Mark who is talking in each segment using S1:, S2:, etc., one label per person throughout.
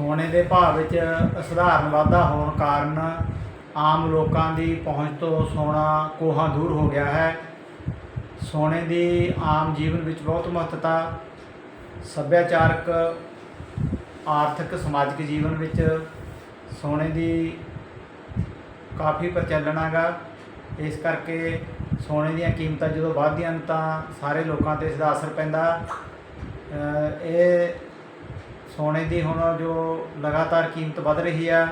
S1: ਸੋਨੇ ਦੇ ਭਾਅ ਵਿੱਚ ਸਧਾਰਨ ਵਾਧਾ ਹੋਣ ਕਾਰਨ ਆਮ ਲੋਕਾਂ ਦੀ ਪਹੁੰਚ ਤੋਂ ਸੋਨਾ ਕੋਹਾਂ ਦੂਰ ਹੋ ਗਿਆ ਹੈ। ਸੋਨੇ ਦੀ ਆਮ ਜੀਵਨ ਵਿੱਚ ਬਹੁਤ ਮਹੱਤਤਾ, ਸੱਭਿਆਚਾਰਕ, ਆਰਥਿਕ, ਸਮਾਜਿਕ ਜੀਵਨ ਵਿੱਚ ਸੋਨੇ ਦੀ ਕਾਫੀ ਪ੍ਰਚਲਨ ਹੈਗਾ। ਇਸ ਕਰਕੇ ਸੋਨੇ ਦੀਆਂ ਕੀਮਤਾਂ ਜਦੋਂ ਵੱਧਦੀਆਂ ਹਨ ਤਾਂ ਸਾਰੇ ਲੋਕਾਂ ਤੇ ਇਸ ਦਾ ਅਸਰ ਪੈਂਦਾ। ਇਹ ਸੋਨੇ ਦੀ ਹੁਣ ਜੋ ਲਗਾਤਾਰ ਕੀਮਤ ਵੱਧ ਰਹੀ ਆ,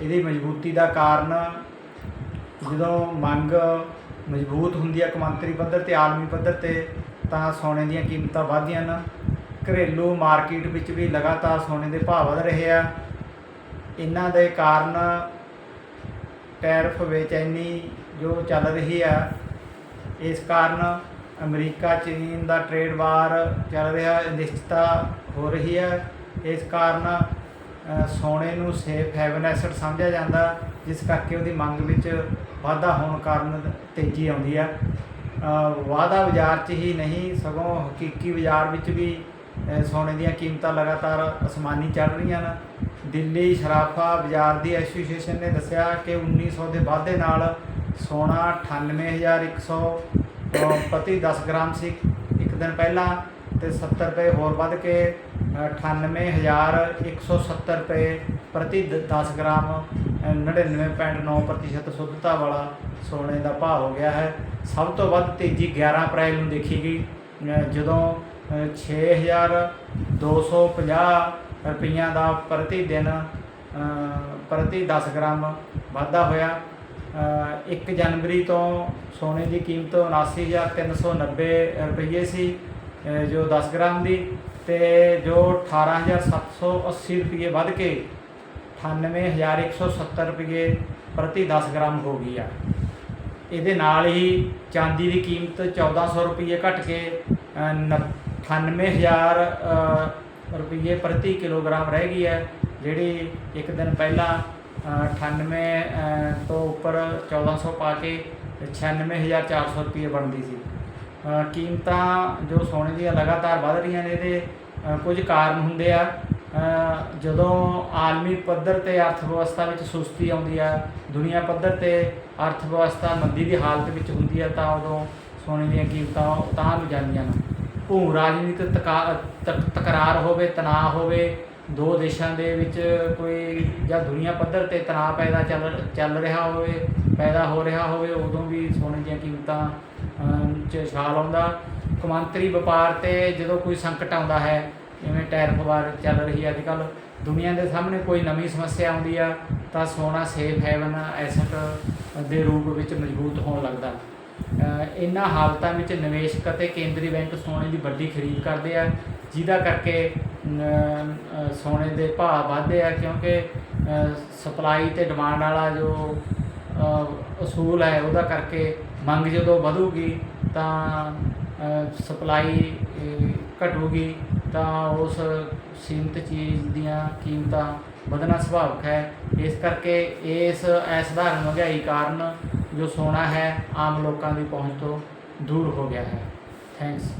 S1: ਇਹਦੀ ਮਜ਼ਬੂਤੀ ਦਾ ਕਾਰਨ ਜਦੋਂ ਮੰਗ ਮਜ਼ਬੂਤ ਹੁੰਦੀ ਹੈ ਕੌਮਾਂਤਰੀ ਪੱਧਰ ਤੇ, ਆਲਮੀ ਪੱਧਰ ਤੇ, ਤਾਂ ਸੋਨੇ ਦੀਆਂ ਕੀਮਤਾਂ ਵਧਦੀਆਂ ਹਨ। ਘਰੇਲੂ ਮਾਰਕੀਟ ਵਿੱਚ ਵੀ ਲਗਾਤਾਰ ਸੋਨੇ ਦੇ ਭਾਅ ਵਧ ਰਹੇ ਆ। ਇਹਨਾਂ ਦੇ ਕਾਰਨ ਟੈਰਫ ਬੇਚੈਨੀ ਜੋ ਚੱਲ ਰਹੀ ਆ, ਇਸ ਕਾਰਨ ਅਮਰੀਕਾ, ਚੀਨ ਦਾ ਟ੍ਰੇਡ ਵਾਰ ਚੱਲ ਰਿਹਾ, ਅਨਿਸ਼ਚਿਤਤਾ ਹੋ ਰਹੀ ਹੈ ਇਸ ਕਾਰਨ ਸੋਨੇ ਨੂੰ ਸੇਫ ਹੈਵਨ ਐਸਟ ਸਮਝਿਆ ਜਾਂਦਾ ਜਿਸ ਕਰਕੇ ਉਹਦੀ ਮੰਗ ਵਿੱਚ ਵਾਧਾ ਹੋਣ ਕਾਰਨ ਤੇਜ਼ੀ ਆਉਂਦੀ ਹੈ ਅ, ਵਾਧਾ ਬਾਜ਼ਾਰ 'ਚ ਹੀ ਨਹੀਂ ਸਗੋਂ ਹਕੀਕੀ ਬਾਜ਼ਾਰ ਵਿੱਚ ਵੀ ਸੋਨੇ ਦੀਆਂ ਕੀਮਤਾਂ ਲਗਾਤਾਰ ਅਸਮਾਨੀ ਚੜ੍ਹ ਰਹੀਆਂ ਨੇ। ਦਿੱਲੀ ਸ਼ਰਾਫਾ ਬਾਜ਼ਾਰ ਦੀ ਐਸੋਸੀਏਸ਼ਨ ਨੇ ਦੱਸਿਆ ਕਿ 1900 ਦੇ ਵਾਧੇ ਨਾਲ ਸੋਨਾ 98100 ਅ, ਪ੍ਰਤੀ 10 ਗ੍ਰਾਮ ਸੀ ਇੱਕ ਦਿਨ ਪਹਿਲਾਂ ਤੇ 70 ਰੁਪਏ ਹੋਰ ਵੱਧ ਕੇ 98170 ਰੁਪਏ ਪ੍ਰਤੀ ਦ- 10 ਗ੍ਰਾਮ ਅ, 99.9% ਸ਼ੁੱਧਤਾ ਵਾਲਾ ਸੋਨੇ ਦਾ ਭਾਅ ਹੋ ਗਿਆ ਹੈ। ਸਭ ਤੋਂ ਵੱਧ ਤੇਜ਼ੀ 11 ਅਪ੍ਰੈਲ ਨੂੰ ਦੇਖੀ ਗਈ। ਅ, ਜਦੋਂ ਅ, 6250 ਰੁਪਈਆਂ ਦਾ ਪ੍ਰਤੀ ਦਿਨ ਪ੍ਰਤੀ 10 ਗ੍ਰਾਮ ਵਾਧਾ ਹੋਇਆ। 1 ਜਨਵਰੀ ਤੋਂ ਸੋਨੇ ਦੀ ਕੀਮਤ 79390 ਰੁਪਏ ਸੀ। ਜੋ 10 ਗ੍ਰਾਮ ਦੀ ਤੇ ਜੋ 18780 ਰੁਪਏ ਵੱਧ ਕੇ 98170 ਰੁਪਏ ਪ੍ਰਤੀ 10 ਗ੍ਰਾਮ ਹੋ ਗਈ ਆ। ਇਹਦੇ ਨਾਲ ਹੀ ਚਾਂਦੀ ਦੀ ਕੀਮਤ 1400 ਰੁਪਏ ਘਟ ਕੇ ਨ- 98000 ਅ, ਰੁਪਏ ਪ੍ਰਤੀ ਕਿਲੋਗ੍ਰਾਮ ਰਹਿ ਗਈ ਹੈ ਜਿਹੜੀ ਇੱਕ ਦਿਨ ਪਹਿਲਾਂ ਅ, 98 ਤੋਂ ਉੱਪਰ 1400 ਪਾ ਕੇ 96400 ਰੁਪਏ ਬਣਦੀ ਸੀ। ਕੀਮਤਾਂ ਜੋ ਸੋਨੇ ਦੀਆਂ ਲਗਾਤਾਰ ਵੱਧ ਰਹੀਆਂ ਨੇ ਇਹਦੇ ਕੁਝ ਕਾਰਨ ਹੁੰਦੇ ਆ। ਜਦੋਂ ਆਲਮੀ ਪੱਧਰ ਤੇ ਅਰਥ ਵਿਵਸਥਾ ਵਿੱਚ ਸੁਸਤੀ ਆਉਂਦੀ ਆ, ਦੁਨੀਆ ਪੱਧਰ ਤੇ ਅਰਥ ਵਿਵਸਥਾ ਮੰਦੀ ਦੀ ਹਾਲਤ ਵਿੱਚ ਹੁੰਦੀ ਆ, ਤਾਂ ਉਦੋਂ ਸੋਨੇ ਦੀਆਂ ਕੀਮਤਾਂ ਤਾਂ ਨੂੰ ਜਾਂਦੀਆਂ ਨੇ। ਭੂ ਰਾਜਨੀਤਿਕ ਤਕਾ- ਤਕ- ਤਕਰਾਰ ਹੋਵੇ, ਤਣਾਅ ਹੋਵੇ, ਦੋ ਦੇਸ਼ਾਂ ਦੇ ਵਿੱਚ ਕੋਈ ਜਾਂ ਦੁਨੀਆ ਪੱਧਰ ਤੇ ਤਣਾਅ ਪੈਦਾ ਚੱਲ ਚੱਲ ਰਿਹਾ ਹੋਵੇ ਪੈਦਾ ਹੋ ਰਿਹਾ ਹੋਵੇ ਉਦੋਂ ਵੀ ਸੋਨੇ ਦੀਆਂ ਕੀਮਤਾਂ 'ਚ ਛਾਲ ਆਉਂਦਾ। ਕੌਮਾਂਤਰੀ ਵਪਾਰ ਤੇ ਜਦੋਂ ਕੋਈ ਸੰਕਟ ਆਉਂਦਾ ਹੈ ਜਿਵੇਂ ਟੈਰਿਫ ਵਾਰ ਚੱਲ ਰਹੀ ਹੈ ਅੱਜ ਕੱਲ ਦੁਨੀਆ ਦੇ ਸਾਹਮਣੇ ਕੋਈ ਨਵੀਂ ਸਮੱਸਿਆ ਆਉਂਦੀ ਆ ਤਾਂ ਸੋਨਾ ਸੇਫ ਹੈਵਨ ਐਸਟ ਦੇ ਰੂਪ ਵਿੱਚ ਮਜ਼ਬੂਤ ਹੋਣ ਲੱਗਦਾ। ਅ, ਇਹਨਾਂ ਹਾਲਤਾਂ ਵਿੱਚ ਨਿਵੇਸ਼ਕ ਅਤੇ ਕੇਂਦਰੀ ਬੈਂਕ ਸੋਨੇ ਦੀ ਵੱਡੀ ਖਰੀਦ ਕਰਦੇ ਆ ਜਿਹਦਾ ਕਰਕੇ ਸੋਨੇ ਦੇ ਭਾਅ ਵਧਦੇ ਆ ਕਿਉਂਕਿ ਸਪਲਾਈ ਤੇ ਡਿਮਾਂਡ ਵਾਲਾ ਜੋ ਅਸੂਲ ਹੈ, ਉਹਦਾ ਕਰਕੇ ਮੰਗ ਜਦੋਂ ਵਧੂਗੀ ਤਾਂ ਸਪਲਾਈ ਘਟੂਗੀ, ਤਾਂ ਉਸ ਸੀਮਤ ਚੀਜ਼ ਦੀਆਂ ਕੀਮਤਾਂ ਵਧਣਾ ਸੁਭਾਵਿਕ ਹੈ। ਇਸ ਕਰਕੇ ਇਸ ਅਸਧਾਰਨ ਮਹਿੰਗਾਈ ਕਾਰਨ ਜੋ ਸੋਨਾ ਹੈ, ਆਮ ਲੋਕਾਂ ਦੀ ਪਹੁੰਚ ਤੋਂ ਦੂਰ ਹੋ ਗਿਆ ਹੈ। ਥੈਂਕਸ